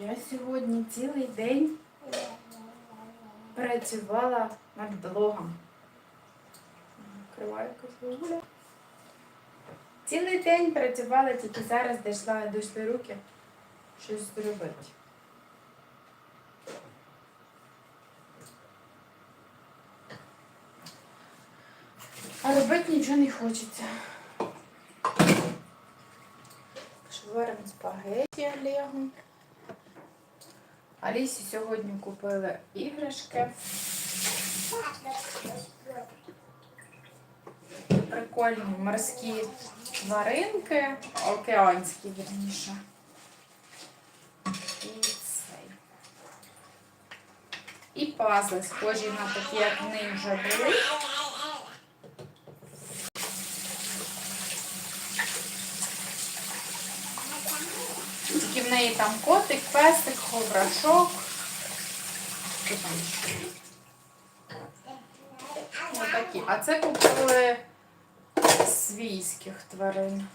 Я сьогодні цілий день працювала над блогом. Накриваю якось. Цілий день працювала, тільки зараз дійшла, дійшли руки щось зробити. А робити нічого не хочеться. Варимо спагеті Олегу. Алісі сьогодні купили іграшки. Прикольні морські тваринки, океанські, вірніше. І цей. І пазли, схожі на такі, як в неї вже були. Тільки в неї там котик, песик, ховрашок. Отакі. А це купили свійських тварин.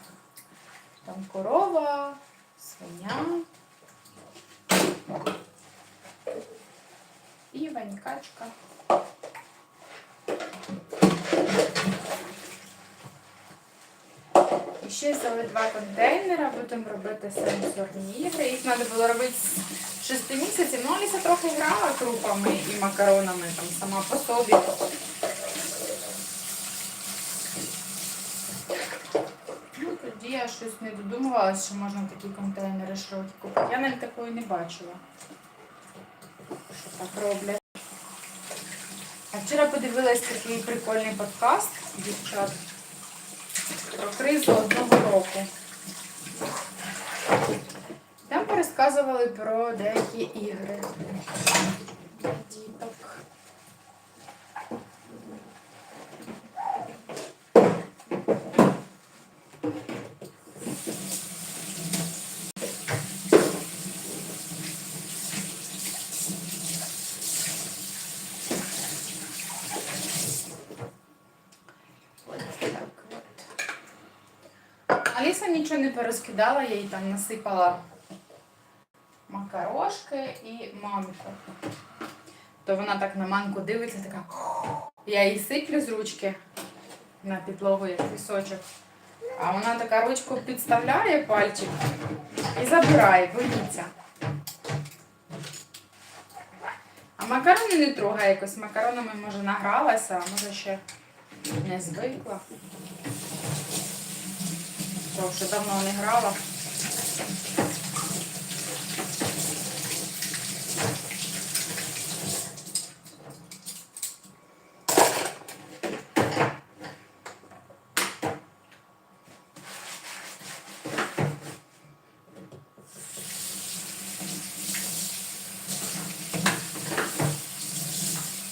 Там корова, свиня. І ванькачка. І ще взяли два контейнера, будемо робити сенсорні ігри. Їх треба було робити з 6 місяців. Ну, Аліса трохи грала крупами і макаронами там сама по собі. Ну, тоді я щось не додумувалася, що можна такі контейнери широкі купити. Я навіть такої не бачила. Що так роблять. А вчора подивилась такий прикольний подкаст, дівчат кризу одного року. Там порозказували про деякі ігри для діток. Ось так от. Не порозкидала, я їй там насипала макарошки і манку. То вона так на манку дивиться, така. Я їй сиплю з ручки на підлогу, як пісочок. А вона така ручку підставляє пальчик і забирає, боїться. А макарони не трогає якось. Макаронами, може, награлася, а може ще не звикла. Бо вже давно не грала.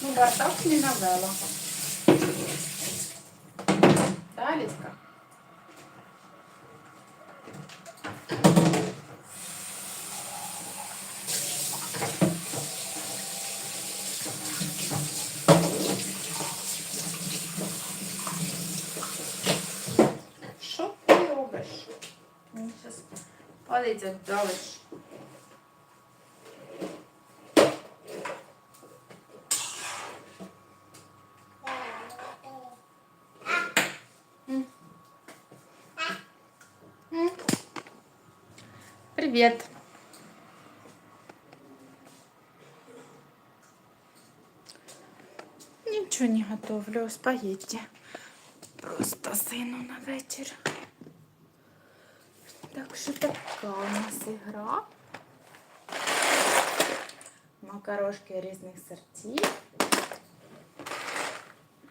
Ну, бардак не навела. палець віддалиш. Привет. Нічого не готовлю, спагетти. Просто сину на вечір. Так така у нас ігра. Макарошки різних сортів.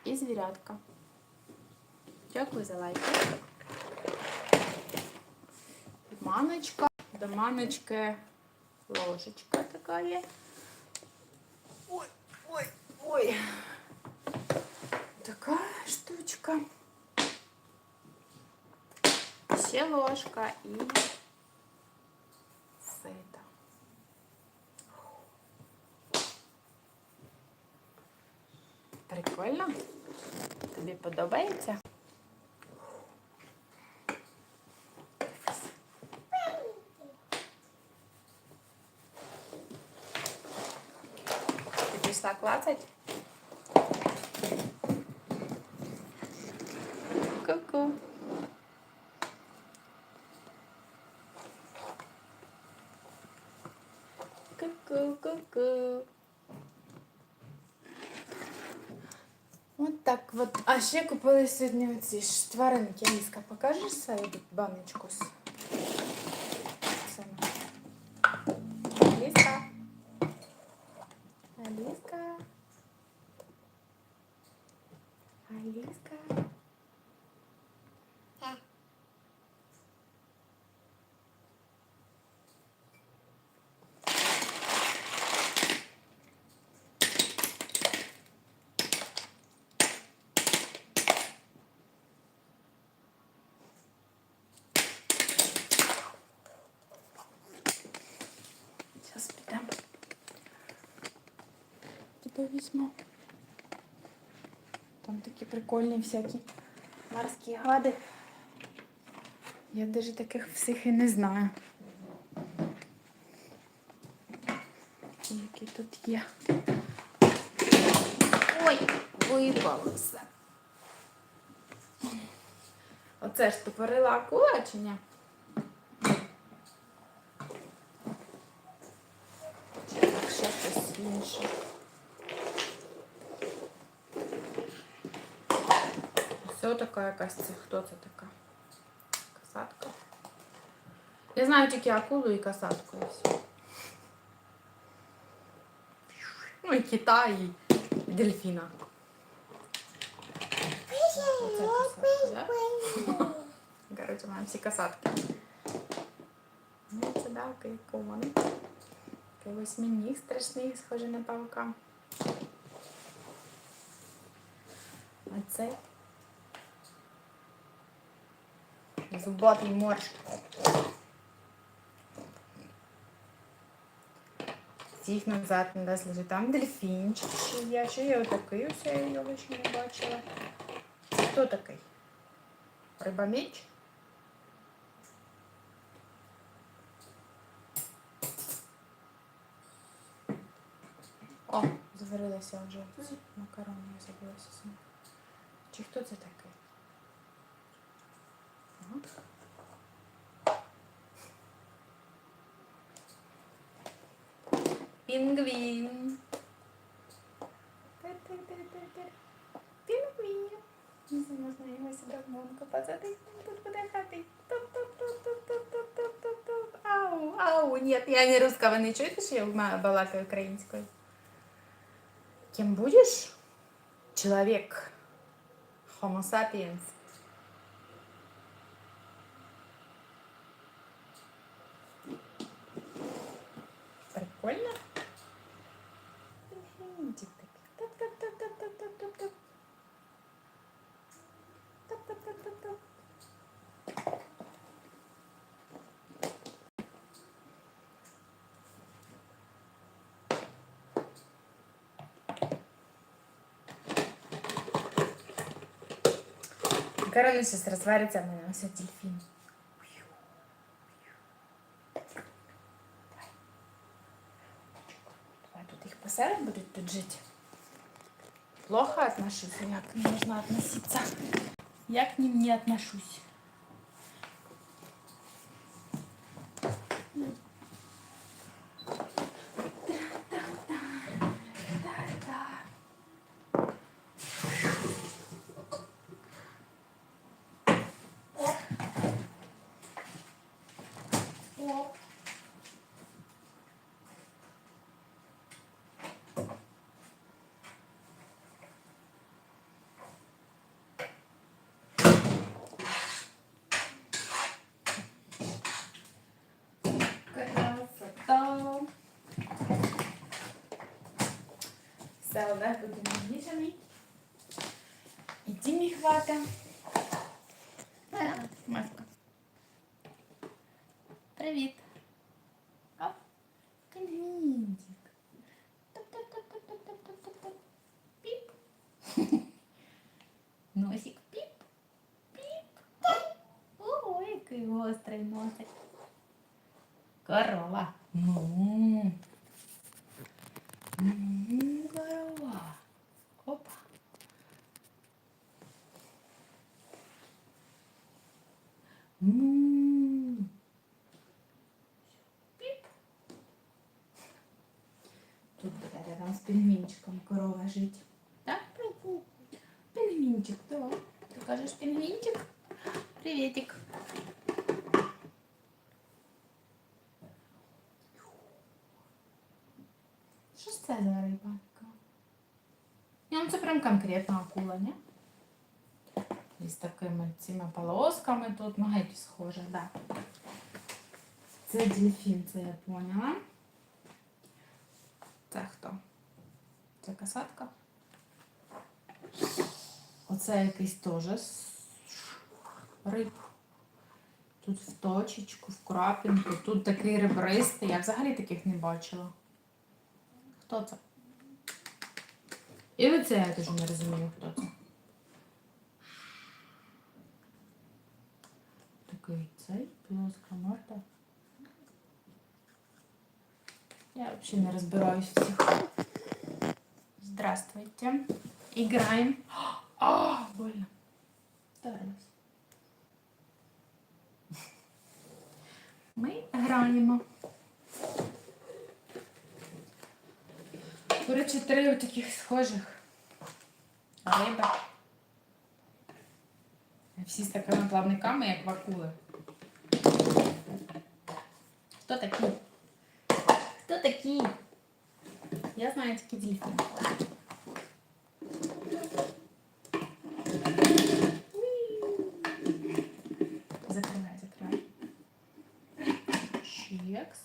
І звірятка. Дякую за лайки. Маночка. До маночки ложечка така є. Ой, ой, ой. Така штучка ще ложка і сита. Прикольно? Тобі подобається? Ти пішла клацать? Ку-ку. Ку-ку. От так от. А ще купили сьогодні оці ж тваринки. Ліска, покажеш свою баночку з Тебе візьму. Там такі прикольні всякі морські гади. Я навіть таких всіх і не знаю. Які тут є. Ой, випало все. Оце ж тупорила акула чи ні? Чи так ще щось інше? Все така якась це. Хто це така? Касатка. Я знаю тільки акулу і касатку і все. Ну і кита, і дельфіна. Оце маємо всі касатки. Ну, це да, окей, комон. Такий восьминіг страшний, схожий на павука. А це зубатий морж. Всіх назад не дасть лежить. Там дельфінчик ще є. Ще є отакий ось я не бачила. Хто такий? Рибаміч? О, заварилися вже макарони, я забулася. Чи хто це такий? Пінгвін. Пінгвін. Можна його сюди в монку посадити. Тут буде хати. Ау, ау, ні, я не русска, ви не чуєте, я балакаю українською? Кем будешь? Человек. Homo sapiens. Прикольно. Фінтик такий. Тап-тап-тап-тап-тап-тап-тап. Тап-тап-тап-тап-тап. Макарони сейчас розваряться, мы мене дельфин. Давай тут их посадим, будут тут жить. Плохо отношусь, я к ним нужно относиться. Я к ним не отношусь. Все, Олег буде. І Дімі хвата. Привіт. Оп. Пінгвінчик. Туп-туп-туп-туп-туп-туп-туп. Піп. Носик піп. Піп. Ого, який гострий носик. Корова. Ну. М, яєчком корова жить. Так? Пінгвінчик, так. Ти кажеш пінгвінчик? Привітик. Що ж це за рибанка? Ну, це прям конкретна акула, ні? І з такими цими полосками тут, ну геть схоже, так. Да. Це дельфін, це я поняла. Це хто? Це касатка. Оце якийсь теж риб. Тут в точечку, в крапінку. Тут такий ребристий. Я взагалі таких не бачила. Хто це? І оце я теж не розумію, хто це. Такий цей, плоска морда. Я вообще не разбираюсь в всех. Здравствуйте. Играем. А, больно. Стараюсь. Ми граємо. До речі, три таких схожих риби. Всі з такими плавниками, як в акули. Хто такий? Хто такі? Я знаю тільки дельфін. Закривай, закривай. Чекс.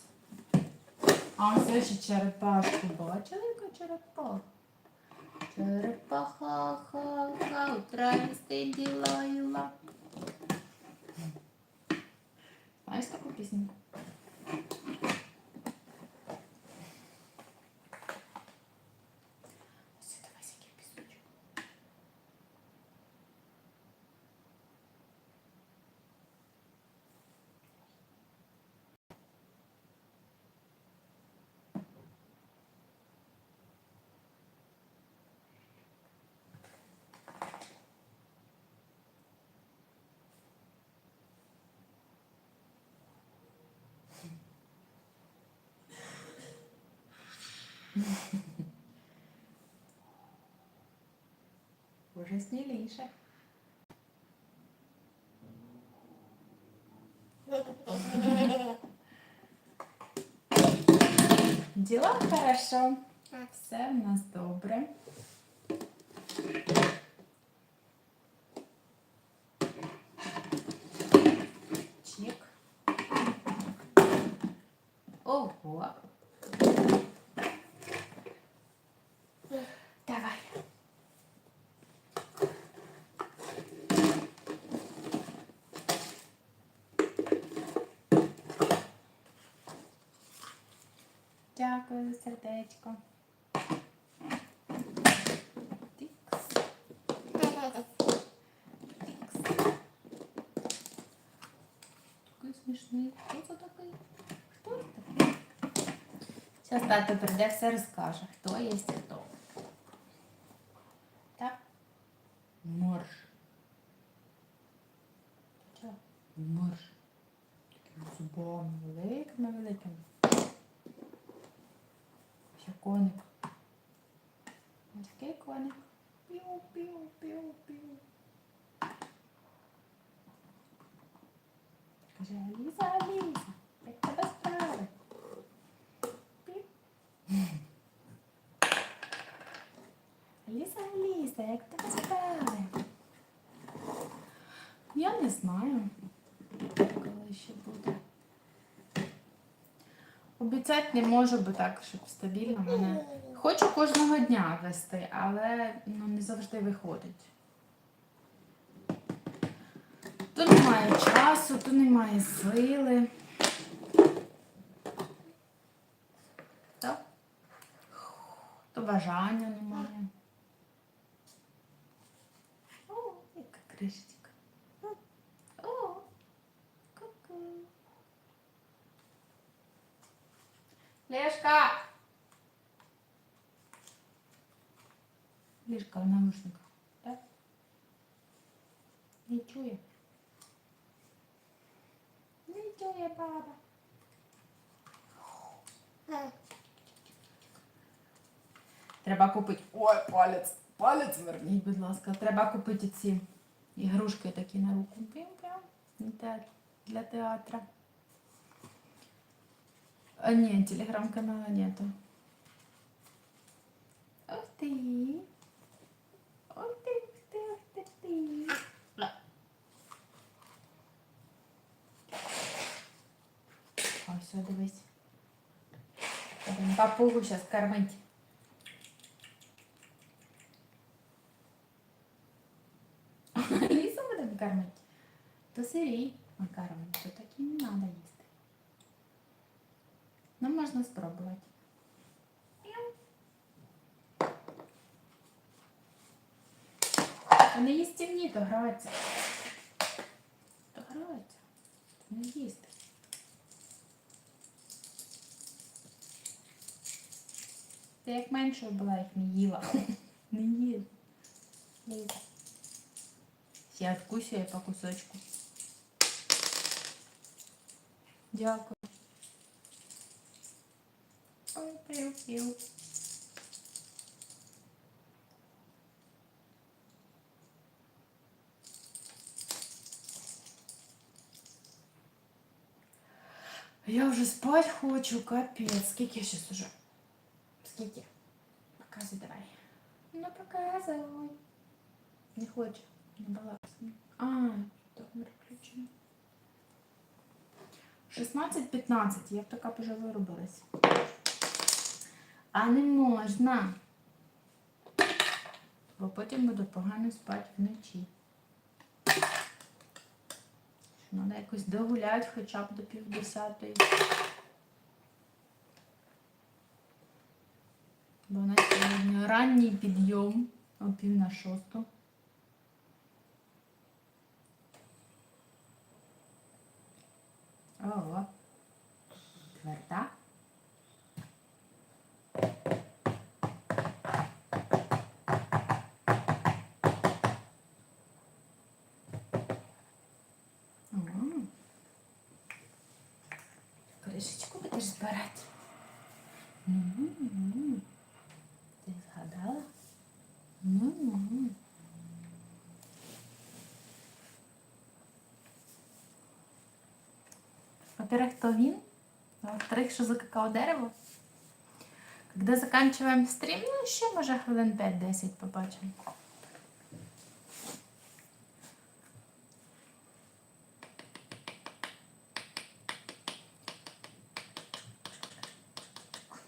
А ось ще черепашку бачили, яка черепаха? Черепаха, ха, ха, утраїсти ділайла. Знаєш таку пісню? Ось Уже сміліше. Діла хорошо. Все в нас добре. Чек. Ого. Дякую за сердечко. Тикс, тикс. Такий смішний. Хто це такий? Хто це такий? Зараз тато прийде, все розкаже, хто є хто. Так? Морж. Чого? Морж. Великими, великими. Ще коник. Ось такий коник. Піу, піу, піу, піу. Каже, Аліса, Аліса, як тебе справи? Піп. Аліса, Аліса, як тебе справи? Я не знаю, коли ще буде. Обіцяти не можу, бо так, щоб стабільно мене. Хочу кожного дня вести, але ну, не завжди виходить. То немає часу, то немає сили. То бажання немає. О, яка кришечка. О, ку-ку. Лешка! Лешка в наушниках, так? Не чує. Не чує баба. Треба купити. Ой, палець, палець верніть, будь ласка. Треба купити ці ігрушки такі на руку. Пім-пям. Для, для театра. А ні, телеграм-канала нету. Ух ти. Ух ти, ух ти, ух ти, ти. Ой, все, дивись. Будемо папугу зараз кормить. Лісу будемо кормити. То сирій макарони, то такі не треба їсти. Ну, можна спробувати. А не їсти ні, то грається. То грається. Не їсти. Ти як меншою була, їх не їла. Не їла. Я откусю по кусочку. Дякую. Ой, пив-пив. Я вже спать хочу, капець. Скільки я зараз уже? Скільки? Показуй давай. Ну показуй. Не хочу. Не балансно. А, таймер включений. 16-15. Я б така б вже виробилась. А не можна. Бо потім буду погано спати вночі. Треба якось догуляють хоча б до півдесятої. Бо у нас сьогодні ранній підйом о пів на шосту. Ого. Тверда. Збирати. Ти згадала? Во-первых, то він, во-вторых, що за какао-дерево. Когда заканчиваем стрім, ну ще може хвилин 5-10 побачимо.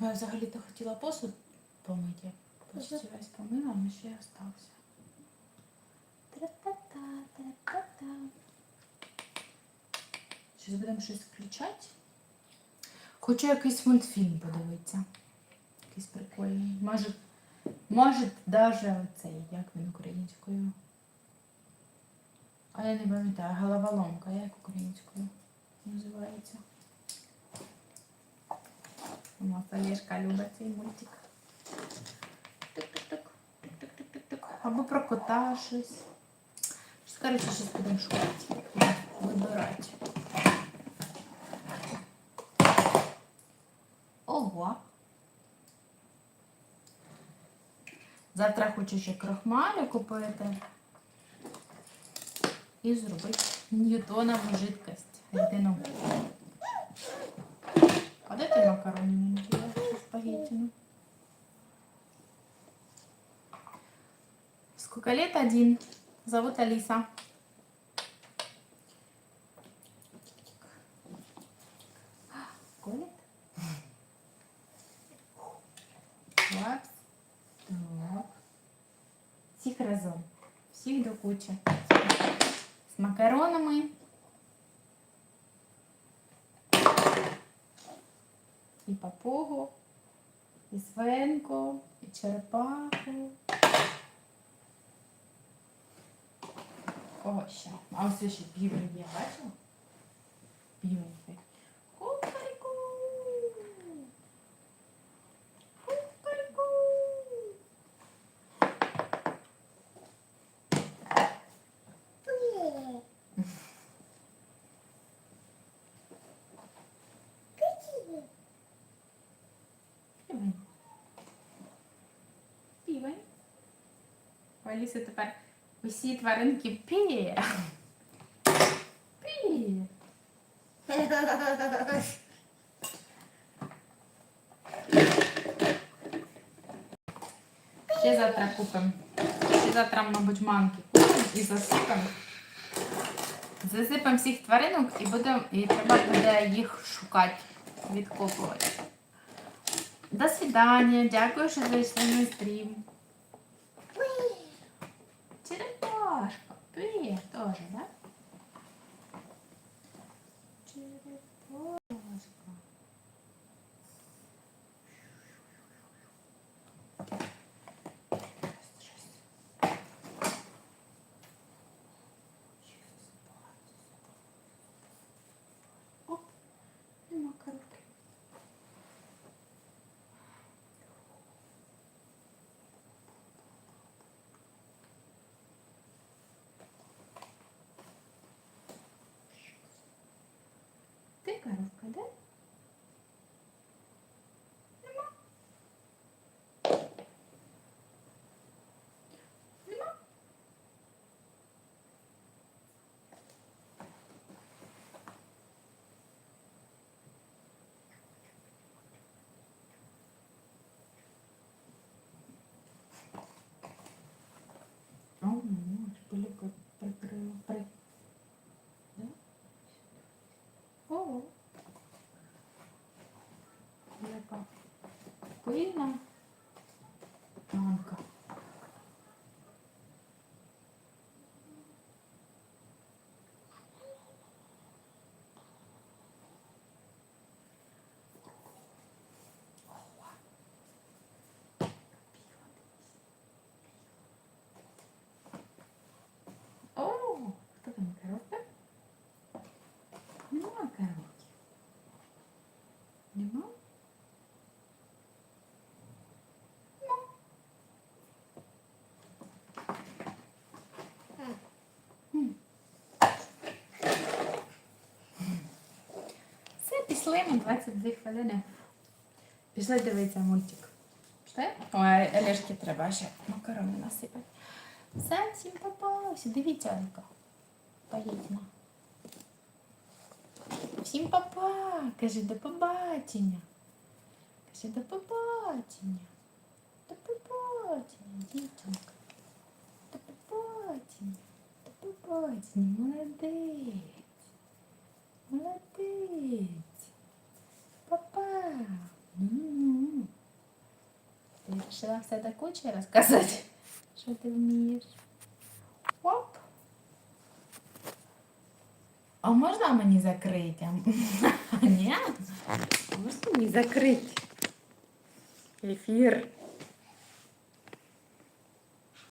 Я взагалі-то хотіла посуд помити. Я почти весь помила, але ще й остався. Тра-та-та, тра-та-та. Зараз будемо щось включати. Хочу якийсь мультфільм подивитися. Якийсь прикольний. Може, може даже оцей, як він українською. А я не пам'ятаю, головоломка, як українською називається. У нас Олежка любить цей мультик. Тик-тик-тик, тик-тик-тик-тик. Або про кота щось. Коротше, щось будемо шукати. Вибирати. Ого. Завтра хочу ще крохмалю купити і зробити ньютонову жидкость. Єдину. А де ти макарони мені діла? Спагеттину. Сколько лет? Один. Зовут Алиса. Колет? Так. Так. Всіх разом. Всіх до кучі. З макаронами. І папугу, і свинку, і черепаху. Кого ще? А ось ще півень є, бачила? Півень. такий. Кукаріку. Кукаріку. Півень. Аліси тепер усі тваринки пі. Пі. Ще завтра купимо. Ще завтра, мабуть, манки купимо і засипемо. Засипемо всіх тваринок і будемо, і треба буде їх шукати, відкопувати. До свидання. Дякую, що зайшли на стрім. Привіт теж, да? Ти коробка, да? Нема. Нема. О, ну, аж пилюка прикрила. При... Да? О, яка пильна Пішли 22 хвилини. Пішли дивитися мультик. Пішли? Ой, Олешки треба ще макарони насипати. Все, всім попалося. Дивіться, Олька. Поїдемо. Всім папа. Кажи до побачення. Кажи до побачення. До побачення, дівчинка. До побачення. До побачення. Молодець. Молодець. Папа. М-м-м. Ти вирішила все до кучі розказати? Що ти вмієш? Оп. А можна мені закрити? А, Ні? Можна мені закрити? Ефір.